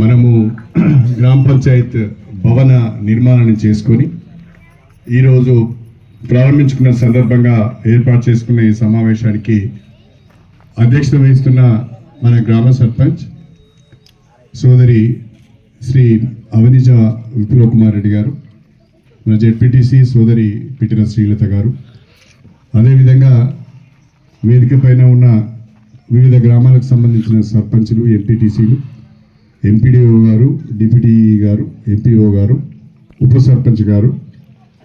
మనము గ్రామ పంచాయత్ భవన నిర్మాణాన్ని చేసుకొని ఈరోజు ప్రారంభించుకున్న సందర్భంగా ఏర్పాటు చేసుకున్న ఈ సమావేశానికి అధ్యక్షత వహిస్తున్న మన గ్రామ సర్పంచ్ సోదరి శ్రీ అవనిజ విప్లవ్ కుమార్ రెడ్డి గారు మన జెడ్పీటీసీ సోదరి పిటిన శ్రీలత గారు. అదేవిధంగా వేదిక పైన ఉన్న వివిధ గ్రామాలకు సంబంధించిన సర్పంచులు ఎంపీటీసీలు ఎంపీడీఓ గారు డిప్యూటీ గారు ఎంపీఓ గారు ఉప సర్పంచ్ గారు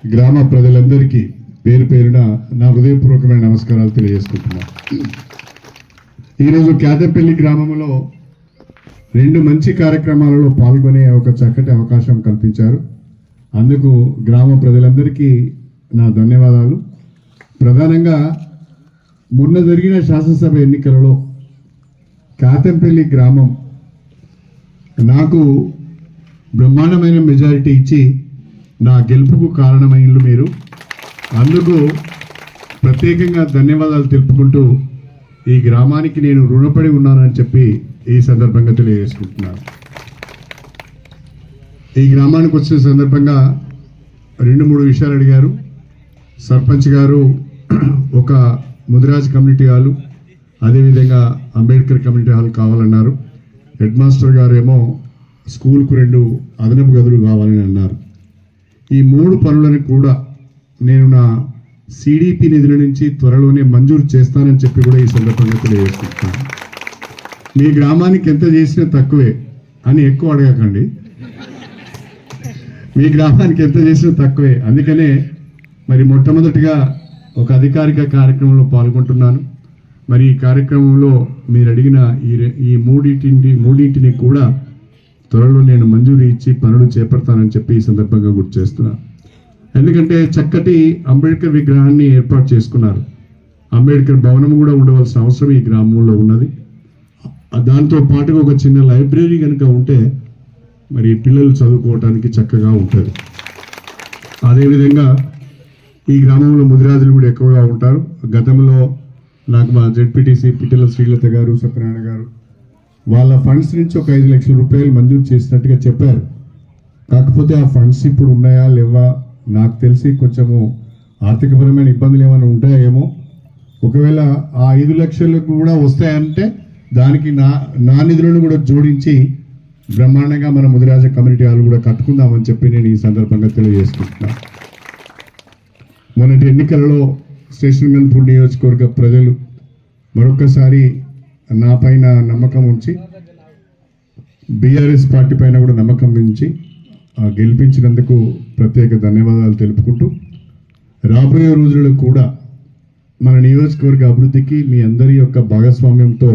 గ్రామ ప్రజలందరికీ పేరు పేరున నా హృదయపూర్వకమైన నమస్కారాలు తెలియజేసుకుంటున్నాను ఈరోజు క్యాదపల్లి గ్రామంలో రెండు మంచి కార్యక్రమాలలో పాల్గొనే ఒక చక్కటి అవకాశం కల్పించారు. అందుకు గ్రామ ప్రజలందరికీ నా ధన్యవాదాలు. ప్రధానంగా మొన్న జరిగిన శాసనసభ ఎన్నికలలో కాతంపల్లి గ్రామం నాకు బ్రహ్మాండమైన మెజారిటీ ఇచ్చి నా గెలుపుకు కారణమైనలు మీరు. అందుకు ప్రత్యేకంగా ధన్యవాదాలు తెలుపుకుంటూ ఈ గ్రామానికి నేను రుణపడి ఉన్నానని చెప్పి ఈ సందర్భంగా తెలియజేసుకుంటున్నాను. ఈ గ్రామానికి వచ్చిన సందర్భంగా రెండు మూడు విషయాలు అడిగారు. సర్పంచ్ గారు ఒక ముదిరాజ్ కమ్యూనిటీ హాలు అదేవిధంగా అంబేద్కర్ కమ్యూనిటీ హాల్ కావాలన్నారు. హెడ్ మాస్టర్ గారేమో స్కూల్కు రెండు అదనపు గదులు కావాలని అన్నారు. ఈ మూడు పనులను కూడా నేను నా సిడిపి నిధుల నుంచి త్వరలోనే మంజూరు చేస్తానని చెప్పి కూడా ఈ సందర్భంగా తెలియజేస్తున్నాను. మీ గ్రామానికి ఎంత చేసినా తక్కువే అని ఎక్కువ అడగకండి. మీ గ్రామానికి ఎంత చేసినా తక్కువే. అందుకనే మరి మొట్టమొదటిగా ఒక అధికారిక కార్యక్రమంలో పాల్గొంటున్నాను. మరి ఈ కార్యక్రమంలో మీరు అడిగిన ఈ ఈ మూడింటిని మూడింటిని కూడా త్వరలో నేను మంజూరు ఇచ్చి పనులు చేపడతానని చెప్పి ఈ సందర్భంగా గుర్తు చేస్తున్నా. ఎందుకంటే చక్కటి అంబేద్కర్ విగ్రహాన్ని ఏర్పాటు చేసుకున్నారు. అంబేద్కర్ భవనం కూడా ఉండవలసిన అవసరం ఈ గ్రామంలో ఉన్నది. దాంతో పాటుగా ఒక చిన్న లైబ్రరీ కనుక ఉంటే మరి పిల్లలు చదువుకోవటానికి చక్కగా ఉంటుంది. అదేవిధంగా ఈ గ్రామంలో ముదిరాజులు కూడా ఎక్కువగా ఉంటారు. గతంలో నాకు మా జెడ్పీటీసీ పిట్టల శ్రీలత గారు సత్యనారాయణ గారు వాళ్ళ ఫండ్స్ నుంచి ఒక ఐదు లక్షల రూపాయలు మంజూరు చేసినట్టుగా చెప్పారు. కాకపోతే ఆ ఫండ్స్ ఇప్పుడు ఉన్నాయా లేవా నాకు తెలిసి కొంచెము ఆర్థికపరమైన ఇబ్బందులు ఏమైనా ఉంటాయేమో ఒకవేళ ఆ ఐదు లక్షలకు కూడా వస్తాయంటే దానికి నా నా నిధులను కూడా జోడించి బ్రహ్మాండంగా మన ముదిరాజ కమ్యూనిటీ హాల్ కూడా కట్టుకుందామని చెప్పి నేను ఈ సందర్భంగా తెలియజేసుకుంటున్నాను మొన్నటి ఎన్నికలలో స్టేషన్ గన్పూర్ నియోజకవర్గ ప్రజలు మరొకసారి నా పైన నమ్మకం ఉంచి బీఆర్ఎస్ పార్టీ పైన కూడా నమ్మకం ఉంచి గెలిపించినందుకు ప్రత్యేక ధన్యవాదాలు తెలుపుకుంటూ రాబోయే రోజుల్లో కూడా మన నియోజకవర్గ అభివృద్ధికి మీ అందరి యొక్క భాగస్వామ్యంతో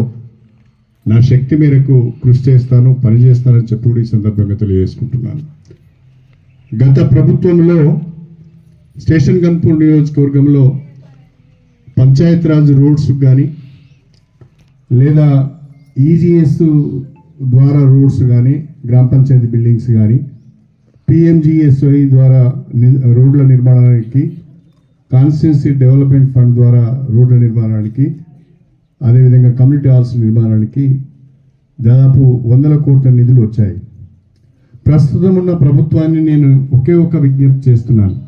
నా శక్తి మేరకు కృషి చేస్తాను పనిచేస్తానని చెప్పి కూడా ఈ సందర్భంగా తెలియజేసుకుంటున్నాను. గత ప్రభుత్వంలో స్టేషన్ గన్పూర్ నియోజకవర్గంలో పంచాయతీరాజ్ రోడ్స్ కానీ లేదా ఈజీఎస్ ద్వారా రోడ్స్ కానీ గ్రామ పంచాయతీ బిల్డింగ్స్ కానీ పిఎంజిఎస్ఐ ద్వారా ని- రోడ్ల నిర్మాణానికి కాన్స్టిట్యున్సీ డెవలప్మెంట్ ఫండ్ ద్వారా రోడ్ల నిర్మాణానికి అదేవిధంగా కమ్యూనిటీ హాల్స్ నిర్మాణానికి దాదాపు వందల కోట్ల నిధులు వచ్చాయి. ప్రస్తుతం ఉన్న ప్రభుత్వాన్ని నేను ఒకే ఒక విజ్ఞప్తి చేస్తున్నాను.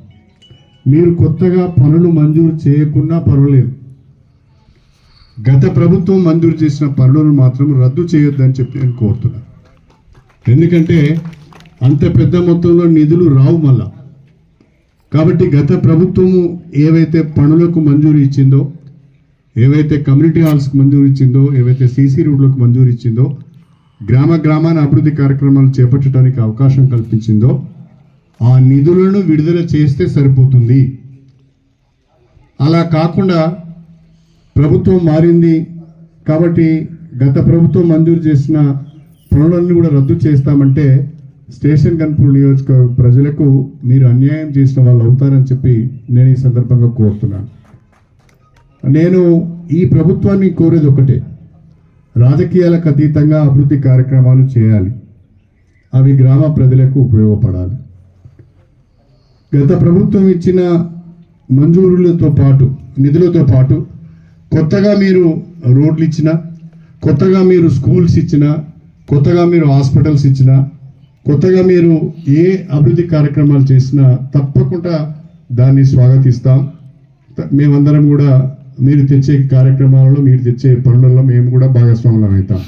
మీరు కొత్తగా పనులు మంజూరు చేయకున్నా పర్వాలేదు. గత ప్రభుత్వం మంజూరు చేసిన పనులను మాత్రం రద్దు చేయొద్దని చెప్పి నేను కోరుతున్నాను ఎందుకంటే అంత పెద్ద మొత్తంలో నిధులు రావు మళ్ళా. కాబట్టి గత ప్రభుత్వము ఏవైతే పనులకు మంజూరు ఇచ్చిందో ఏవైతే కమ్యూనిటీ హాల్స్కి మంజూరు ఇచ్చిందో ఏవైతే సీసీ రోడ్లకు మంజూరు ఇచ్చిందో గ్రామ గ్రామాన అభివృద్ధి కార్యక్రమాలు చేపట్టడానికి అవకాశం కల్పించిందో ఆ నిధులను విడుదల చేస్తే సరిపోతుంది. అలా కాకుండా ప్రభుత్వం మారింది కాబట్టి గత ప్రభుత్వం మంజూరు చేసిన పనులన్నీ కూడా రద్దు చేస్తామంటే స్టేషన్ కన్పూర్ నియోజకవర్గ ప్రజలకు మీరు అన్యాయం చేసిన వాళ్ళు అవుతారని చెప్పి నేను ఈ సందర్భంగా కోరుతున్నాను. నేను ఈ ప్రభుత్వాన్ని కోరేది ఒకటే. రాజకీయాలకు అతీతంగా అభివృద్ధి కార్యక్రమాలు చేయాలి. అవి గ్రామ ప్రజలకు ఉపయోగపడాలి. గత ప్రభుత్వం ఇచ్చిన మంజూరులతో పాటు నిధులతో పాటు కొత్తగా మీరు రోడ్లు ఇచ్చిన కొత్తగా మీరు స్కూల్స్ ఇచ్చిన కొత్తగా మీరు హాస్పిటల్స్ ఇచ్చిన కొత్తగా మీరు ఏ అభివృద్ధి కార్యక్రమాలు చేసినా తప్పకుండా దాన్ని స్వాగతిస్తాం. మేమందరం కూడా మీరు తెచ్చే కార్యక్రమాలలో మీరు తెచ్చే పనులలో మేము కూడా భాగస్వాములం అవుతాం.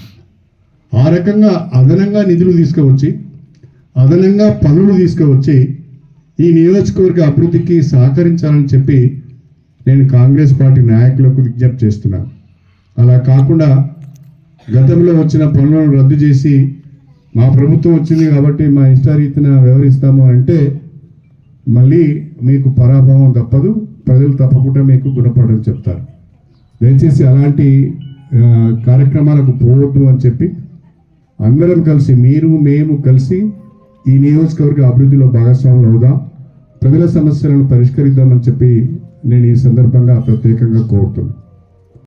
ఆ రకంగా అదనంగా నిధులు తీసుకువచ్చి అదనంగా పనులు తీసుకువచ్చి ఈ నియోజకవర్గ అభివృద్ధికి సహకరించాలని చెప్పి నేను కాంగ్రెస్ పార్టీ నాయకులకు విజ్ఞప్తి చేస్తున్నాను. అలా కాకుండా గతంలో వచ్చిన పనులను రద్దు చేసి మా ప్రభుత్వం వచ్చింది కాబట్టి మా ఇష్టారీతిన వ్యవహరిస్తాము అంటే మళ్ళీ మీకు పరాభవం తప్పదు ప్రజలు తప్పకుండా మీకు గుణపడని చెప్తారు. దయచేసి అలాంటి కార్యక్రమాలకు పోవద్దు అని చెప్పి అందరం కలిసి మీరు మేము కలిసి ఈ నియోజకవర్గ అభివృద్ధిలో భాగస్వాములు అవుదాం. ప్రజల సమస్యలను పరిష్కరిద్దామని చెప్పి నేను ఈ సందర్భంగా ప్రత్యేకంగా కోరుతున్నాను.